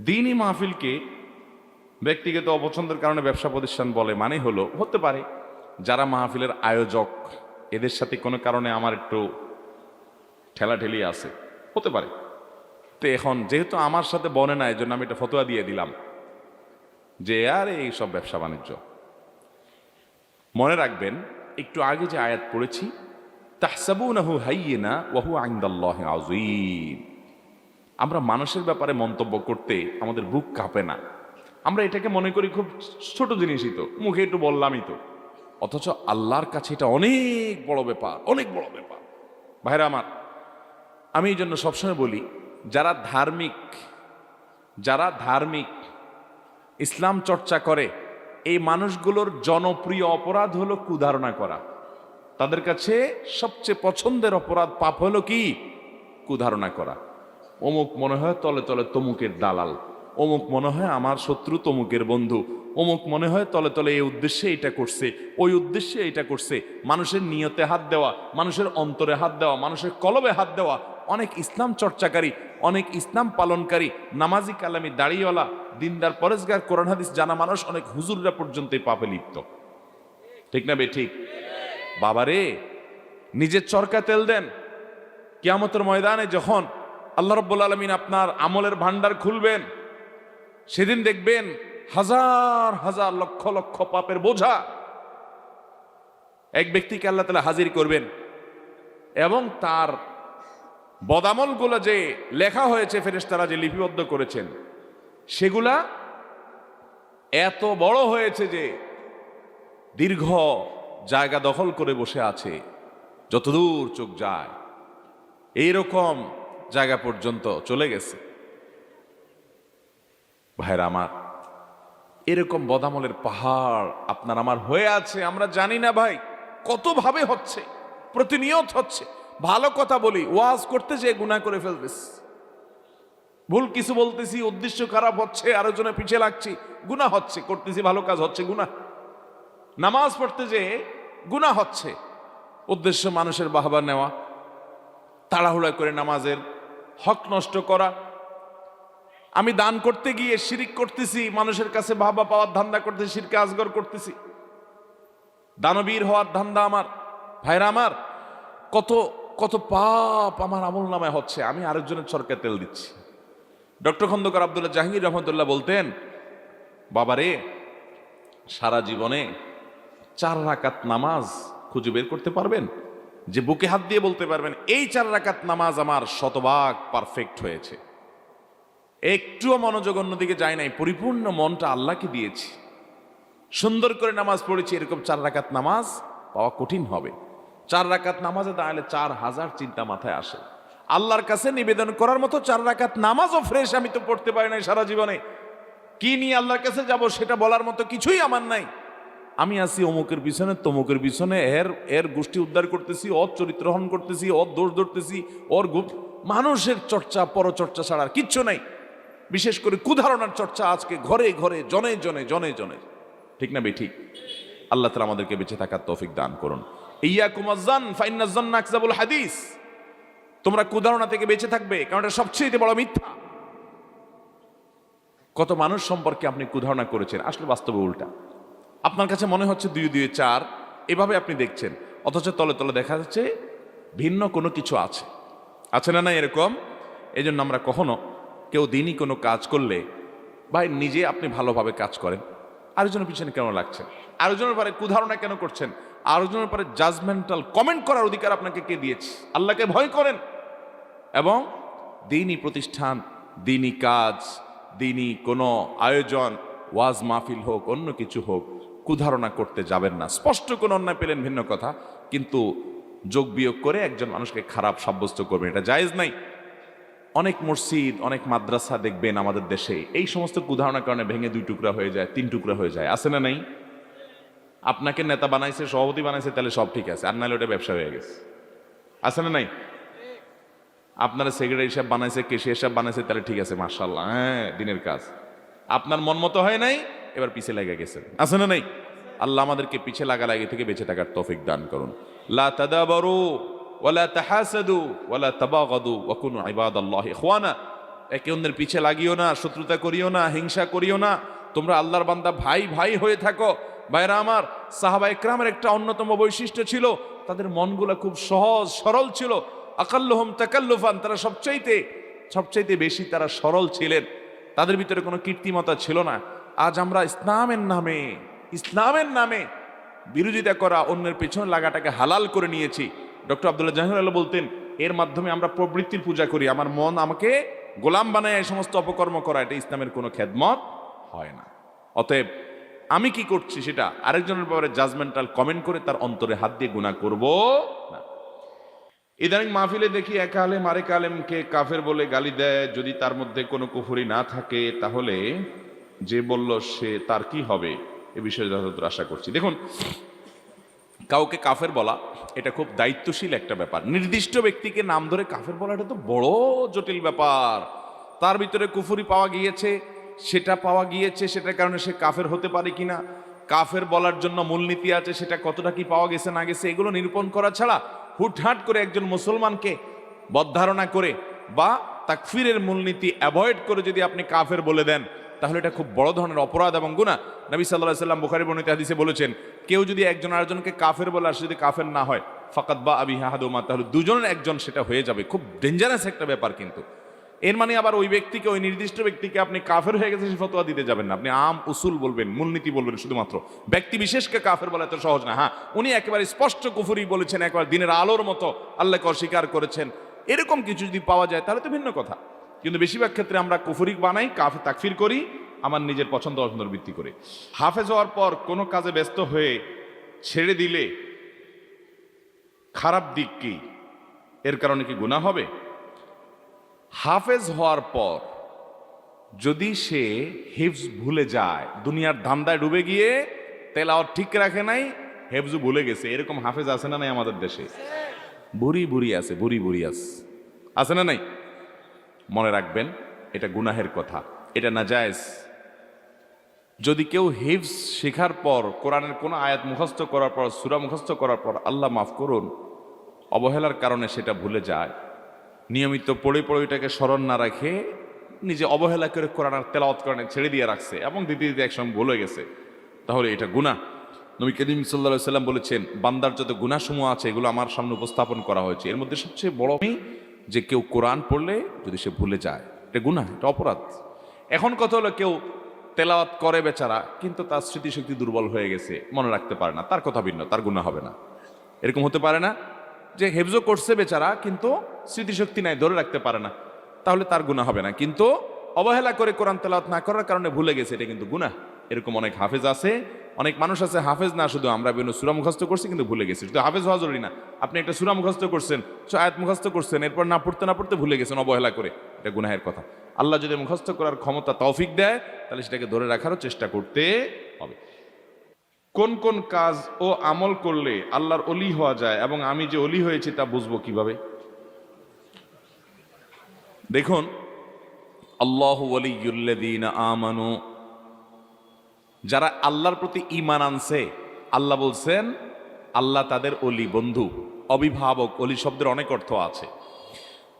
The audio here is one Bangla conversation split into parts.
দিনই মাহফিলকে ব্যক্তিগত অপছন্দের কারণে ব্যবসা প্রতিষ্ঠান বলে মানে হলো, হতে পারে যারা মাহফিলের আয়োজক, এদের সাথে কোনো কারণে আমার একটু ঠেলাঠেলি আছে, হতে পারে। তো এখন যেহেতু আমার সাথে বনে না এই জন্য আমি একটা ফতোয়া দিয়ে দিলাম যে, আর, এই সব ব্যবসা বাণিজ্য। মনে রাখবেন, একটু আগে যে আয়াত পড়েছি, তাহসাবুনাহু হাইয়িনা ওয়াহু আইন্দাল্লাহি আযীম। আমরা মানুষের ব্যাপারে মন্তব্য করতে আমাদের বুক কাঁপে না। আমরা এটাকে মনে করি খুব ছোট জিনিসই তো, মুখে একটু বললামই তো। অথচ আল্লাহর কাছে এটা অনেক বড় ব্যাপার, অনেক বড় ব্যাপার। ভাইরা আমার, আমি এই জন্য সবসময় বলি, যারা ধার্মিক যারা ধার্মিক, ইসলাম চর্চা করে, এই মানুষগুলোর জনপ্রিয় অপরাধ হলো কুধারণা করা। তাদের কাছে সবচেয়ে পছন্দের অপরাধ পাপ হলো কি? কুধারণা করা। অমুক মনে হয় তলে তলে তমুকের দালাল, অমুক মনে হয় আমার শত্রু তমুকের বন্ধু, অমুক মনে হয় তলে তলে এই উদ্দেশ্যে এটা করছে, ওই উদ্দেশ্যে এটা করছে। মানুষের নিয়তে হাত দেওয়া, মানুষের অন্তরে হাত দেওয়া, মানুষের কলবে হাত দেওয়া, অনেক ইসলাম চর্চাকারী, অনেক ইসলাম পালনকারী, নামাজি কালামি দাড়িওয়ালা, দিনদার পরেশগার কোরআন হাদিস জানা মানুষ, অনেক হুজুররা পর্যন্ত পাপে লিপ্ত। ঠিক না বে, ঠিক? বাবারে, নিজের চরকা তেল দেন। কিয়ামতের ময়দানে যখন আল্লাহ রব্বুল আলমিন আপনার আমলের ভান্ডার খুলবেন। সেদিন দেখবেন হাজার হাজার লক্ষ লক্ষ পাপের বোঝা। এক ব্যক্তিকে আল্লাহ তালা হাজির করবেন। এবং তার বদামলগুলো যে লেখা হয়েছে ফেরেশতারা যে লিপিবদ্ধ করেছেন, সেগুলা এত বড় হয়েছে যে দীর্ঘ জায়গা দখল করে বসে আছে, যতদূর চোখ যায়। এইরকম জায়গা পর্যন্ত চলে গেছে। ভাইরা আমার, এরকম বদামলের পাহাড় আপনার আমার হয়ে আছে, আমরা জানি না ভাই, কতভাবে হচ্ছে, প্রতিনিয়ত হচ্ছে। ভালো কথা বলি, ওয়াজ করতে যে গুণা করে ফেলতেছি। ভুল কিছু বলতেছি, উদ্দেশ্য খারাপ হচ্ছে আরও জনে পিছিয়ে লাগছি গুণা হচ্ছে, করতেছি ভালো কাজ হচ্ছে গুণা নামাজ পড়তে যে গুণা হচ্ছে, উদ্দেশ্য মানুষের বাহবা নেওয়া, তাড়াহুড়া করে নামাজের হক নষ্ট করা। আমি দান করতে গিয়ে শিরিক করতেছি, মানুষের কাছে বাহবা পাওয়ার ধান্দা করতেছি, শিরকে আজগর করতেছি। দানবীর হওয়ার ধান্দা আমার, ভাইরা আমার, কত কত পাপ আমার আমল নামায় হচ্ছে। আমি আরেকজনের সরকার তেল দিচ্ছি। ডক্টর খন্দকার আবদুল্লাহ জাহাঙ্গীর রহমতুল্লাহ বলতেন, বাবারে, সারা জীবনে চার রাকাত নামাজ খুঁজে বের করতে পারবেন? যে বুকে হাত দিয়ে বলতে পারবেন, এই চার রাকাত নামাজ আমার শতভাগ পারফেক্ট হয়েছে। একটুও মনোযোগ অন্যদিকে যায় নাই, পরিপূর্ণ মনটা আল্লাহকে দিয়েছি। সুন্দর করে নামাজ পড়েছি, এরকম চার রাকাত নামাজ পাওয়া কঠিন হবে। চার রাকাত নামাজে দাঁড়ালে চার হাজার চিন্তা মাথায় আসে। আল্লাহর কাছে নিবেদন করার মতো চার রাকাত নামাজও ফ্রেশ আমি তো পড়তে পারি নাই সারা জীবনে। কি নিয়ে আল্লাহর কাছে যাব সেটা বলার মতো কিছুই আমার নাই। আমি আছি অমুকের পিছনে, তমুকের পিছনে, এর এর গোষ্ঠী উদ্ধার করতেছি, ওর চরিত্র হরণ করতেছি, ওর দোষ ধরতেছি, ওর গুপ, মানুষের চর্চা, পরচর্চা ছাড়া কিচ্ছু নাই। বিশেষ করে কুধারণার চর্চা আজকে ঘরে ঘরে, জনে জনে জনে জনে। ঠিক না বে ঠিক আল্লাহ তালা আমাদেরকে বেঁচে থাকার তৌফিক দান করুন। ইয়া কুমাজান ফাইনাজান আকজাবুল হাদিস। তোমরা কুধারণা থেকে বেঁচে থাকবে, কারণ এটা সবচেয়ে বড় মিথ্যা। কত মানুষ সম্পর্কে আপনি কুধারণা করেছেন, আসলে বাস্তবে উল্টা। আপনার কাছে মনে হচ্ছে দুই দুই, চার, এভাবে আপনি দেখছেন। অথচ তলে তলে দেখা যাচ্ছে ভিন্ন কোনো কিছু আছে। আছে না না এরকম? এই জন্য আমরা কখনো কেউ দিনই কোনো কাজ করলে ভাই নিজে আপনি ভালোভাবে কাজ করেন। আরেকজনের পিছনে কেন লাগছেন? আরেকজনের পরে কুধারণা কেন করছেন? আরেকজনের পরে জাজমেন্টাল কমেন্ট করার অধিকার আপনাকে কে দিয়েছে? আল্লাহকে ভয় করেন। এবং দিনই প্রতিষ্ঠান, দিনই কাজ, দিনই কোনো আয়োজন, ওয়াজ মাহফিল হোক, অন্য কিছু হোক কুধারণা করতে যাবেন না। স্পষ্ট কোনো অন্যায় পেলেন, ভিন্ন কথা। কিন্তু যোগ বিয়োগ করে একজন মানুষকে খারাপ সাব্যস্ত করবেন, এটা জায়েজ নাই। অনেক মসজিদ, অনেক মাদ্রাসা দেখবেন আমাদের দেশে, এই সমস্ত কুধারণার কারণে ভেঙে দুই টুকরা হয়ে যায়, তিন টুকরা হয়ে যায়। আছে না নাই? আপনাকে নেতা বানাইছে, সভাপতি বানাইছে, তাহলে সব ঠিক আছে, আর নাহলে ওটা ব্যবসা হয়ে গেছে। আছে না নাই? আপনার সেক্রেটারি সাহেব বানাইছে, কেশিয়ার সাহেব বানাইছে, তাহলে ঠিক আছে মার্শাল্লাহ হ্যাঁ দিনের কাজ। আপনার মন মতো হয় নাই? এবার পিছে লেগে গেছেন। আছে না নাই? আল্লাহ আমাদেরকে পিছে লাগা লাগি থেকে বেঁচে থাকার তৌফিক দান করুন। লা তাদাবারু ওয়ালা তাহাসাদু ওয়ালা তাবাগাদু ওয়া কুনু ইবাদাল্লাহি ইখওয়ানা। একে অন্যের পিছে লাগিও না, শত্রুতা করিও না, হিংসা করিও না। তোমরা আল্লাহর বান্দা ভাই ভাই হয়ে থাকো। ভাইরা আমার, সাহাবা ইকরামের একটা অন্যতম বৈশিষ্ট্য ছিল, তাদের মনগুলো খুব সহজ, সরল ছিল। আকাল্লুহম তাকাল্লুফান, তারা সবচাইতে সবচাইতে বেশি তারা সরল ছিলেন। তাদের ভিতরে কোনো কীর্তিমতা ছিল না। আজ আমরা ইসলামের নামে ইসলামের নামে বিরোধিতা করা, অন্যের পেছনে লাগাটাকে হালাল করে নিয়েছি। ডক্টর আব্দুল্লাহ জাহির আল্লাহ বলতেন, এর মাধ্যমে আমরা প্রবৃত্তির পূজা করি। আমার মন আমাকে গোলাম বানায়, এই সমস্ত অপকর্ম করা, এটা ইসলামের কোনো খেদমত হয় না। অতএব আমি কি করছি সেটা আরেকজনের ব্যাপারে জাজমেন্টাল কমেন্ট করে তার অন্তরে হাত দিয়ে গুণা করব না। ইদানিং মাহফিলে দেখি এক আলেম আরেক আলেমকে কাফের বলে গালি দেয়। যদি তার মধ্যে কোনো কুফুরি না থাকে, তাহলে যে বলল, সে তার কি হবে? এ বিষয়ে যথাযথ আশা করছি। দেখুন, কাউকে কাফের বলা, এটা খুব দায়িত্বশীল একটা ব্যাপার। নির্দিষ্ট ব্যক্তিকে নাম ধরে কাফের বলা এটা তো বড় জটিল ব্যাপার। তার ভিতরে কুফুরি পাওয়া গিয়েছে, সেটা পাওয়া গিয়েছে, সেটার কারণে সে কাফের হতে পারে কিনা, কাফের বলার জন্য মূলনীতি আছে, সেটা কতটা কি পাওয়া গেছে, না গেছে, এগুলো নিরূপণ করা ছাড়া হুটহাট করে একজন মুসলমানকে বদ্ধারণা করে বা তাকফিরের মূলনীতি অ্যাভয়েড করে যদি আপনি কাফের বলে দেন তাহলে এটা খুব বড় ধরনের অপরাধ এবং গুণা নবী সাল্লাহ সাল্লাম বুখারি বর্ণিত হাদিসে বলেছেন, কেউ যদি একজন আরেকজনকে কাফের বলে আর যদি কাফের না হয় ফাকাত বা আবি হাহাদুমা তাহলে দুজনের একজন সেটা হয়ে যাবে। খুব ডেঞ্জারাস একটা ব্যাপার কিন্তু। এর মানে আবার ওই ব্যক্তিকে, ওই নির্দিষ্ট ব্যক্তিকে আপনি কাফের হয়ে গেছে সে ফতোয়া দিতে যাবেন না। আপনি আম উসুল বলবেন, মূলনীতি বলবেন শুধুমাত্র। ব্যক্তি বিশেষকে কাফের বলা এত সহজ না। হ্যাঁ উনি একেবারে স্পষ্ট কুফুরি বলেছেন, একবার দিনের আলোর মতো আল্লাহকে অস্বীকার করেছেন। এরকম কিছু যদি পাওয়া যায়, তাহলে তো ভিন্ন কথা। কিন্তু বেশিরভাগ ক্ষেত্রে আমরা কুফুরিক বানাই কাফে তাকফির করি, আমার নিজের পছন্দ অপছন্দের ভিত্তি করে। হাফেজ হওয়ার পর কোনো কাজে ব্যস্ত হয়ে ছেড়ে দিলে খারাপ দিক কি? এর কারণে কি গুণা হবে? হাফেজ হওয়ার পর যদি সে হিফজ ভুলে যায়, দুনিয়ার ধান্দায় ডুবে গিয়ে তেলাওয়াত ঠিক রাখে নাই, হেফজু ভুলে গেছে। এরকম হাফেজ আছে না নাই আমাদের দেশে? বুড়ি বুড়ি আছে, বুড়ি বুড়ি আছে। আছে না নাই? মনে রাখবেন, এটা গুনাহের কথা। এটা না জায়েজ যদি কেউ হিফজ শেখার পর, কোরআনের কোনো আয়াত মুখস্থ করার পর, সুরা মুখস্থ করার পর আল্লাহ মাফ করুন, অবহেলার কারণে সেটা ভুলে যায়। নিয়মিত পড়ে পড়ে ওইটাকে স্মরণ না রাখে নিজে অবহেলা করে কোরআন আর তেলাওয়াত ছেড়ে দিয়ে রাখছে এবং দিতে দিতে একসঙ্গে ভুলে গেছে। তাহলে এটা গুণা নবী করিম সাল্লা সাল্লাম বলেছেন, বান্দার যত গুণাসমূহ আছে, এগুলো আমার সামনে উপস্থাপন করা হয়েছে। এর মধ্যে সবচেয়ে বড় যে কেউ কোরআন পড়লে যদি সে ভুলে যায়, এটা গুণা এটা অপরাধ। এখন কথা হলো কেউ তেলাওয়াত করে বেচারা, কিন্তু তার স্মৃতিশক্তি দুর্বল হয়ে গেছে, মনে রাখতে পারে না, তার কথা ভিন্ন, তার গুণা হবে না। এরকম হতে পারে না যে হেফজো করছে বেচারা, কিন্তু স্মৃতিশক্তি নাই, ধরে রাখতে পারে না, তাহলে তার গুণা হবে না। কিন্তু অবহেলা করে কোরআন তেলাওয়াত না করার কারণে ভুলে গেছে, এটা কিন্তু গুণা এরকম অনেক হাফেজ আছে অনেক মানুষ আছে, হাফেজ না, শুধু আমরা বিভিন্ন সুরা মুখস্থ করছি কিন্তু ভুলে গেছি। শুধু হাফেজ হওয়া জরুরি না, আপনি একটা সুরা মুখস্থ করছেন আয়াত মুখস্থ করছেন, এরপর না পড়তে না পড়তে ভুলে গেছেন, অবহেলা করে। এটা গুনাহের কথা। আল্লাহ যদি মুখস্থ করার ক্ষমতা, তৌফিক দেয়, তাহলে সেটাকে ধরে রাখারও চেষ্টা করতে হবে। কোন কোন কাজ ও আমল করলে আল্লাহর অলি হওয়া যায় এবং আমি যে অলি হয়েছি তা বুঝব কীভাবে? দেখুন, আল্লাহ আমানু যারা আল্লাহর প্রতি ইমান আনছে, আল্লাহ বলছেন, আল্লাহ তাদের অলি বন্ধু, অভিভাবক, অলি শব্দের অনেক অর্থ আছে।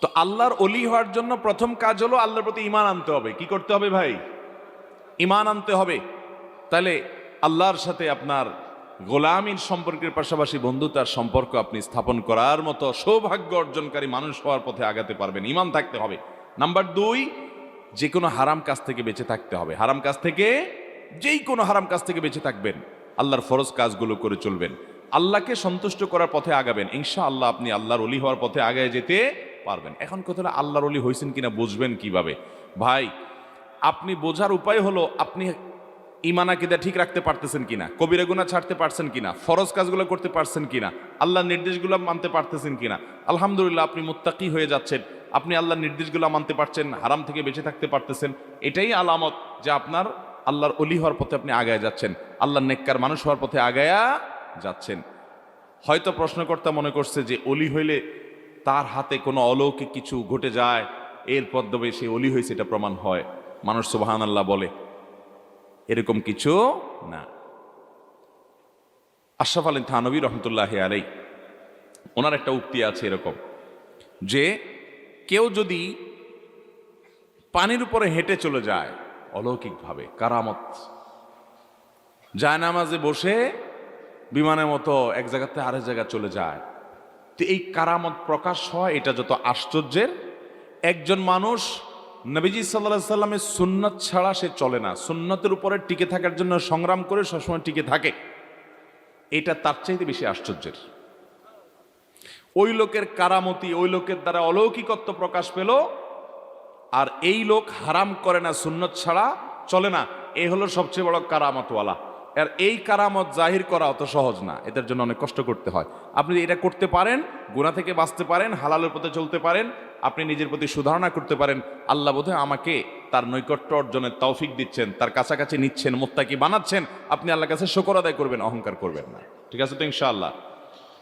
তো আল্লাহর অলি হওয়ার জন্য প্রথম কাজ হলো আল্লাহর প্রতি ইমান আনতে হবে। কি করতে হবে ভাই? ইমান আনতে হবে। তাহলে আল্লাহর সাথে আপনার গোলামীর সম্পর্কের পাশাপাশি বন্ধুতার সম্পর্ক আপনি স্থাপন করার মতো সৌভাগ্য অর্জনকারী মানুষ হওয়ার পথে আগাতে পারবেন। ইমান থাকতে হবে। নাম্বার দুই যে কোনো হারাম কাজ থেকে বেঁচে থাকতে হবে। হারাম কাজ থেকে যেই কোনো হারাম কাজ থেকে বেঁচে থাকবেন, আল্লাহর ফরজ কাজগুলো করে চলবেন। আল্লাহকে সন্তুষ্ট করার পথে আগাবেন। ইনশা আল্লাহ আপনি আল্লাহর অলি হওয়ার পথে আগায় যেতে পারবেন। এখন কথা হলো, আল্লাহর অলি হয়েছেন কিনা বুঝবেন কীভাবে? ভাই, আপনি বোঝার উপায় হলো, আপনি ইমান আকিদা ঠিক রাখতে পারতেছেন কিনা? কবিরা গুণা ছাড়তে পারছেন কিনা? ফরজ কাজগুলো করতে পারছেন কিনা? আল্লাহর নির্দেশগুলো মানতে পারতেছেন কিনা? আলহামদুলিল্লাহ, আপনি মুত্তাকি হয়ে যাচ্ছেন। আপনি আল্লাহর নির্দেশগুলো মানতে পারছেন, হারাম থেকে বেঁচে থাকতে পারতেছেন। এটাই আলামত যে আপনার আল্লাহর অলি হওয়ার পথে আপনি আগায় যাচ্ছেন। আল্লাহর নেককার মানুষ হওয়ার পথে আগায়া যাচ্ছেন। হয়তো প্রশ্নকর্তা মনে করছে যে অলি হইলে তার হাতে কোনো অলৌকিক কিছু ঘটে যায়, এর পদ্মবে সে অলি হয়েছে এটা প্রমাণ হয়। মানুষ সুবাহান আল্লাহ বলে, এরকম কিছু না। আশরাফ আলী থানবী রহমতুল্লাহ আলাই ওনার একটা উক্তি আছে এরকম যে কেউ যদি পানির উপরে হেঁটে চলে যায় অলৌকিকভাবে, কারামত। যায় নামাজে বসে বিমানের মতো এক জায়গাতে আরেক জায়গায় চলে যায়। তো এই কারামত প্রকাশ হয়, এটা যত আশ্চর্যের। একজন মানুষ নবীজি সাল্লাহ সাল্লামের সুন্নত ছাড়া সে চলে না। সুন্নতের উপরে টিকে থাকার জন্য সংগ্রাম করে সবসময় টিকে থাকে। এটা তার চাইতে বেশি আশ্চর্যের। ওই লোকের কারামতি, ওই লোকের দ্বারা অলৌকিকত্ব প্রকাশ পেল আর এই লোক হারাম করে না, সুন্নত ছাড়া চলে না। এই হলো সবচেয়ে বড় কারামতওয়ালা। আর এই কারামত জাহির করা অত সহজ না, এদের জন্য অনেক কষ্ট করতে হয়। আপনি এটা করতে পারেন গুণা থেকে বাঁচতে পারেন, হালালের পথে চলতে পারেন, আপনি নিজের প্রতি সুধারণা করতে পারেন। আল্লাহ বোধহয় আমাকে তার নৈকট্য অর্জনের তৌফিক দিচ্ছেন, তার কাছাকাছি নিচ্ছেন, মোত্তাকি বানাচ্ছেন। আপনি আল্লাহর কাছে শকর আদায় করবেন, অহংকার করবেন না। ঠিক আছে তো ইনশাআল্লাহ?